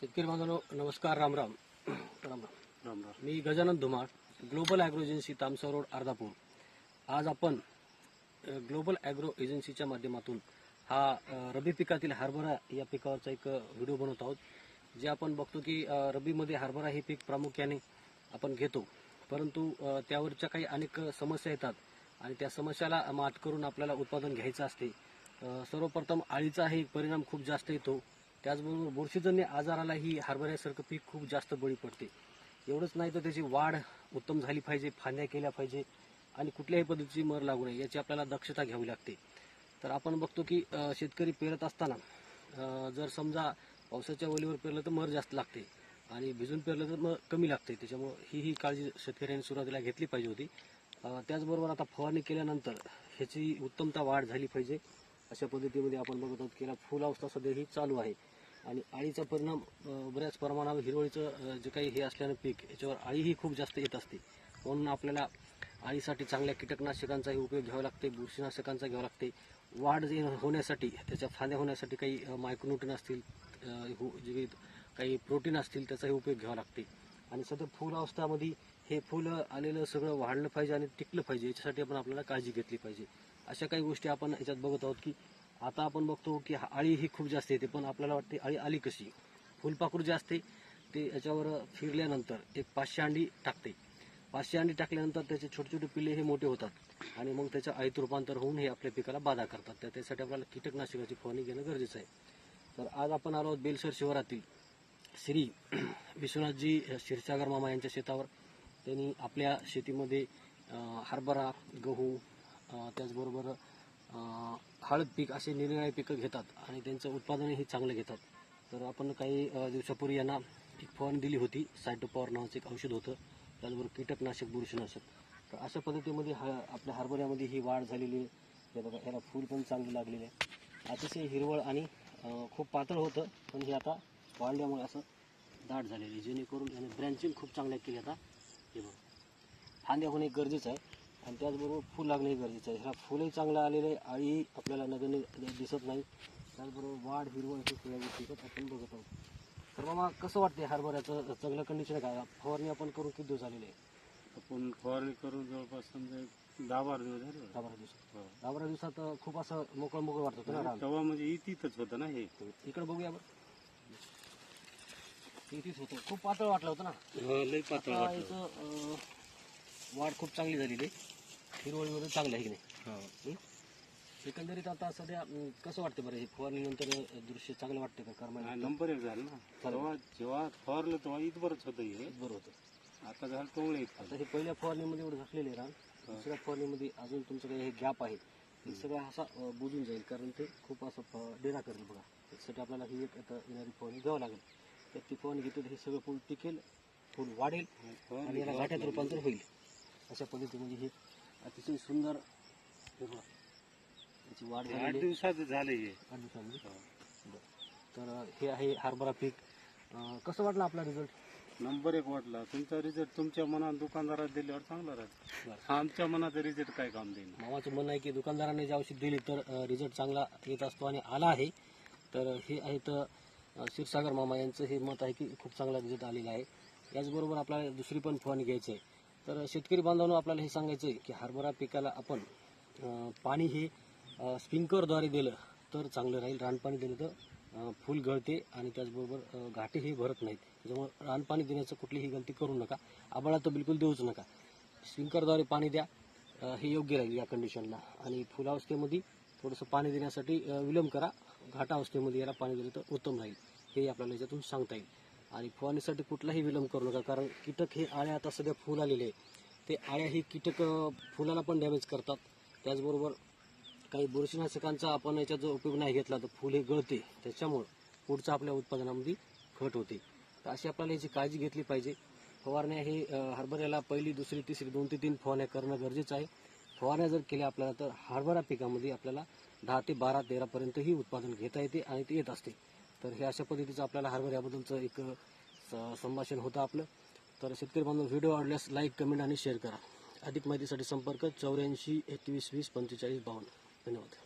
शेतकरी बांधवांनो नमस्कार राम राम. राम राम. राम राम. मी Gajanan Dhumal global agro agency Tamsa road Ardhapur. आज आपण ग्लोबल ॲग्रो एजन्सीच्या माध्यमातून हा अ, रब्बी पिकातील हरभरा या पिकावरचा एक व्हिडिओ बनवत आहोत. जे आपण बघतो की अ, रब्बीमध्ये हरभरा हे पीक प्रामुख्याने आपण घेतो. परंतु त्यावरच्या काही अनेक समस्या येतात. आणि त्या समस्याला मात करून आपल्याला उत्पादन घ्यायचं असते. सर्वप्रथम आळीचा हे परिणाम खूप जास्त येतो. त्याचबरोबर बुरशीजन्य आजाराला ही हरभऱ्यासारखं पीक खूप जास्त बळी पडते. एवढंच नाही तर त्याची वाढ उत्तम झाली पाहिजे फांद्या केल्या पाहिजे आणि कुठल्याही पद्धतीची मर लागू नये याची आपल्याला दक्षता घ्यावी लागते. तर आपण बघतो की शेतकरी पेरत असताना जर समजा पावसाच्या ओलीवर पेरलं तर मर जास्त लागते आणि भिजून पेरलं तर मग कमी लागते. त्याच्यामुळं ही ही काळजी शेतकऱ्यांनी सुरुवातीला घेतली पाहिजे होती. त्याचबरोबर आता फवारणी केल्यानंतर ह्याची उत्तमता वाढ झाली पाहिजे. अशा पद्धतीमध्ये आपण बघत आहोत की फुल अवस्था सध्या ही चालू आहे. आणि आळीचा परिणाम बऱ्याच प्रमाणावर हिरवळीचं जे काही हे असल्यानं पीक याच्यावर आळीही खूप जास्त येत असते. म्हणून आपल्याला आळीसाठी चांगल्या कीटकनाशकांचाही उपयोग घ्यावा लागते बुरशीनाशकांचा घ्यावा लागते. वाढ जे होण्यासाठी त्याच्या फांद्या होण्यासाठी काही मायक्रोन्यूटन असतील हो- जे काही- काही प्रोटीन असतील त्याचाही उपयोग घ्यावा लागते. आणि सध्या फुल अवस्थामध्ये हे फुलं आलेलं सगळं वाढलं पाहिजे आणि टिकलं पाहिजे याच्यासाठी आपण आपल्याला काळजी घेतली पाहिजे. अशा काही गोष्टी आपण याच्यात बघत आहोत की आता आपण बघतो की हा- आळी ही खूप जास्त येते पण आपल्याला वाटते आळी आली कशी? फुलपाखरू जे असते ते याच्यावर फिरल्यानंतर एक पाचशे अंडी टाकते. पाचशे अंडी टाकल्यानंतर त्याचे छोटे छोटे पिल्ले हे मोठे होतात आणि मग त्याच्या आळीत रूपांतर होऊन हे आपल्या पिकाला बाधा करतात. तर त्यासाठी आपल्याला कीटकनाशकाची फवारणी घेणं गरजेचं आहे. तर आज आपण आलो आहोत बेलसर शिवारातील श्री विश्वनाथजी क्षीरसागर मामा यांच्या शेतावर. त्यांनी आपल्या शेतीमध्ये हरभरा गहू त्याचबरोबर हळद पीक असे निरनिराळे पिकं घेतात आणि त्यांचं उत्पादनही चांगलं घेतात. तर आपण काही दिवसापूर्वी यांना एक फवारणी दिली होती. सायटोपॉवर नावाचं एक औषध होतं. त्याचबरोबर कीटकनाशक बुरशीनाशक. तर अशा पद्धतीमध्ये हा आपल्या हरभऱ्यामध्ये ही वाढ झालेली आहे. हे बघा ह्याला फूल पण चांगली लागलेली आहे. अतिशय हिरवळ आणि खूप पातळ होतं. पण हे आता वाढल्यामुळे असं दाट झालेली आहे. जेणेकरून याने ब्रँचिंग खूप चांगल्या केली आता. हे बघ. फांद्या होणे गरजेचं आहे. आणि त्याचबरोबर फूल लागणे गरजेचं आहे. ह्याला फुलही चांगलं आलेलं आहे. आळी आपल्याला नगण्य दिसत नाही. त्याचबरोबर वाढ हिरवळ हे सगळ्या गोष्टी आपण बघत आहोत. तर मामा कसं वाटते हरभऱ्याचं चांगलं कंडिशन आहे का? फवारणी आपण करून किती दिवस झालेले आहे? आपण फवारणी करून जवळपास समजा एक दहा बारा दिवस झाले. दहा बारा दिवसात हो. दहा बारा दिवसात खूप असं मोकळं मोकळं वाटत होतं ना रान तेव्हा म्हणजे इथंच होतं ना हे. इकडे बघूया बरं इथेच होतं. खूप पातळ वाटलं होतं ना? लई पातळ वाटलं. अं, वाढ खूप चांगली झालेली आहे. हिरवळी वगैरे चांगलं आहे की नाही? हो. हं? एकंदरीत आता सध्या अं, कसं वाटतं बरं हे फवारणीनंतर अं, दृश्य चांगलं वाटतं का? हा, करमायला नंबर एक झालं ना. तेव्हा जेव्हा फवारलं तेव्हा इथभरच होतं हे. बरं होतं. आता झालं टोंगळे आता हे पहिल्या फवारणीमध्ये एवढं झाकलेलं आहे रान. दुसऱ्या फवारणीमध्ये अजून तुमचं काही हे गॅप आहे हे सगळं असा अं, बुजून जाईल. कारण ते खूप असं फ- डेरा करेल बघा. त्यासाठी आपल्याला ही एक आता येणारी फवारणी घ्यावं लागेल. तर ती फवारणी घेतली तर हे सगळं फुल टिकेल फुल वाढेल आणि याला गाठ्यात रूपांतर होईल. अशा पद्धतीमध्ये हे अतिशय सुंदर त्याची वाढ आठ दिवसात झालं हे. आठ दिवसामध्ये. तर हे आहे हरभरा पीक. कसं वाटलं आपला रिझल्ट नंबर एक वाटला. तुमचा रिझल्ट तुमच्या मनात दुकानदारात दिल्यावर चांगला राहतो. आमच्या मनात रिझल्ट काय काम देईन. मामाचं म्हणणं आहे की दुकानदाराने जे औषध दिली तर रिझल्ट चांगला येत असतो आणि आला आहे. तर हे आहे तर अं, क्षीरसागर मामा यांचं हे मत आहे की खूप चांगला रिझल्ट आलेला आहे. याचबरोबर आपल्याला दुसरी पण फवारणी घ्यायची आहे तर शेतकरी बांधवांना आपल्याला हे सांगायचं आहे की हरभरा पिकाला आपण पाणी हे स्प्रिंकरद्वारे दिलं तर चांगलं राहील. रानपाणी दिलं तर फुल गळते आणि त्याचबरोबर घाटे हे भरत नाहीत. त्याच्यामुळे रानपाणी देण्याचं कुठलीही गलती करू नका. आबाळा तर बिलकुल देऊच नका. स्प्रिंकरद्वारे पाणी द्या हे योग्य राहील या कंडिशनला आणि फुलावस्थेमध्ये थोडंसं पाणी देण्यासाठी विलंब करा. घाटावस्थेमध्ये याला पाणी दिलं तर उत्तम राहील. हे आपल्याला याच्यातून सांगता येईल. आणि फवारणीसाठी कुठलाही विलंब करू नका कारण कीटक हे आळ्या आता सध्या फुल आलेले आहे ते आळ्या ही कीटक फुलाला पण डॅमेज करतात. त्याचबरोबर काही बुरशीनाशकांचा आपण याच्यात जो उपयोग नाही घेतला तर फुल हे गळते. त्याच्यामुळं पुढच्या आपल्या उत्पादनामध्ये घट होते. तर अशी आपल्याला याची काळजी घेतली पाहिजे. फवारण्या हे हरभऱ्याला पहिली दुसरी तिसरी दोन ते तीन फवारण्या करणं गरजेचं आहे. फवारण्या जर केल्या आपल्याला तर हरभरा पिकामध्ये आपल्याला दहा ते बारा तेरापर्यंतही उत्पादन घेता येते आणि ते येत असते. तर हे अशा पद्धतीचं आपल्याला हरभऱ्याबद्दलचं एक स- संभाषण होतं आपलं. तर शेतकरी बांधव व्हिडिओ आवडल्यास लाईक कमेंट आणि शेअर करा. अधिक माहितीसाठी संपर्क चौऱ्याऐंशी एकवीस वीस पंचेचाळीस बावन्न. धन्यवाद.